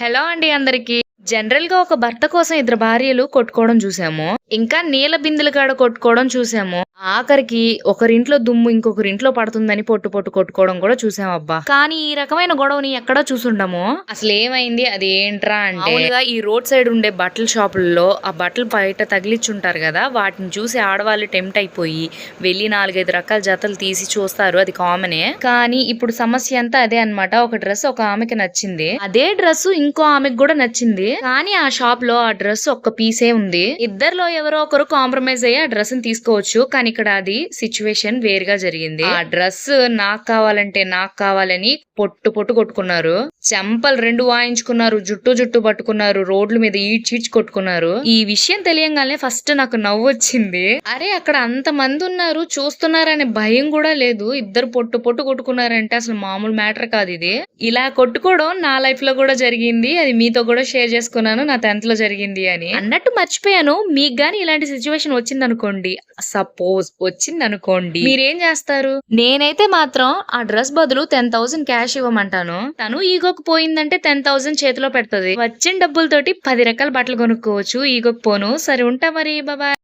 Hello అండి అందరికి. జనరల్గా ఒక భర్త కోసం ఇద్దరు భార్యలు కొట్టుకోవడం చూసాము. ఇంకా నీళ్ళ బిందెల కాడ కొట్టుకోవడం చూసాము. ఆఖరికి ఒకరింట్లో దుమ్ము ఇంకొకరింట్లో పడుతుందని పొట్టు పొట్టు కొట్టుకోవడం కూడా చూసాం అబ్బా. కానీ ఈ రకమైన గొడవని ఎక్కడా చూసుండము అసలు ఏమైంది? అది ఏంట్రా అంటే ఈ రోడ్ సైడ్ ఉండే బట్టల షాపుల్లో ఆ బట్టలు బయట తగిలిచ్చుంటారు కదా వాటిని చూసి ఆడవాళ్ళు టెంప్ట్ అయిపోయి వెళ్ళి నాలుగైదు రకాల జతలు తీసి చూస్తారు అది కామనే. కానీ ఇప్పుడు సమస్య అంతా అదే అన్నమాట. ఒక డ్రెస్ ఒక ఆమెకి నచ్చింది. అదే డ్రెస్ ఇంకో ఆమెకి కూడా నచ్చింది. కానీ ఆ షాప్లో ఆ డ్రెస్ ఒక్క పీసే ఉంది. ఇద్దరిలో ఎవరో ఒకరు కాంప్రమైజ్ అయ్యి ఆ డ్రెస్ తీసుకోవచ్చు. కానీ ఇక్కడ అది సిచ్యువేషన్ వేరుగా జరిగింది. ఆ డ్రెస్ నాకు కావాలంటే నాకు కావాలని పొట్టు పొట్టు కొట్టుకున్నారు. చెంపలు రెండు వాయించుకున్నారు జుట్టు జుట్టు పట్టుకున్నారు రోడ్ల మీద ఈడ్చి ఈడ్చి కొట్టుకున్నారు. ఈ విషయం తెలియంగానే ఫస్ట్ నాకు నవ్వు వచ్చింది. అరే అక్కడ అంత మంది ఉన్నారు చూస్తున్నారనే భయం కూడా లేదు. ఇద్దరు పొట్టు పొట్టు కొట్టుకున్నారంటే అసలు మామూలు మ్యాటర్ కాదు ఇది. ఇలా కొట్టుకోవడం నా లైఫ్లో కూడా జరిగింది. అది మీతో కూడా షేర్ చేసుకున్నాను నా టెన్త్లో జరిగింది అని. అన్నట్టు మర్చిపోయాను. మీకు గానీ ఇలాంటి సిచ్యువేషన్ వచ్చింది అనుకోండి సపోజ్ వచ్చింది అనుకోండి మీరేం చేస్తారు? నేనైతే మాత్రం ఆ డ్రెస్ బదులు టెన్ థౌసండ్ క్యాష్ ఇవ్వమంటాను. తను ఈగోకు పోయిందంటే టెన్ థౌసండ్ చేతిలో పెడుతుంది. వచ్చిన డబ్బులతోటి పది రకాల బట్టలు కొనుక్కోవచ్చు ఈగోకు పోను. సరే ఉంటా మరి బాబా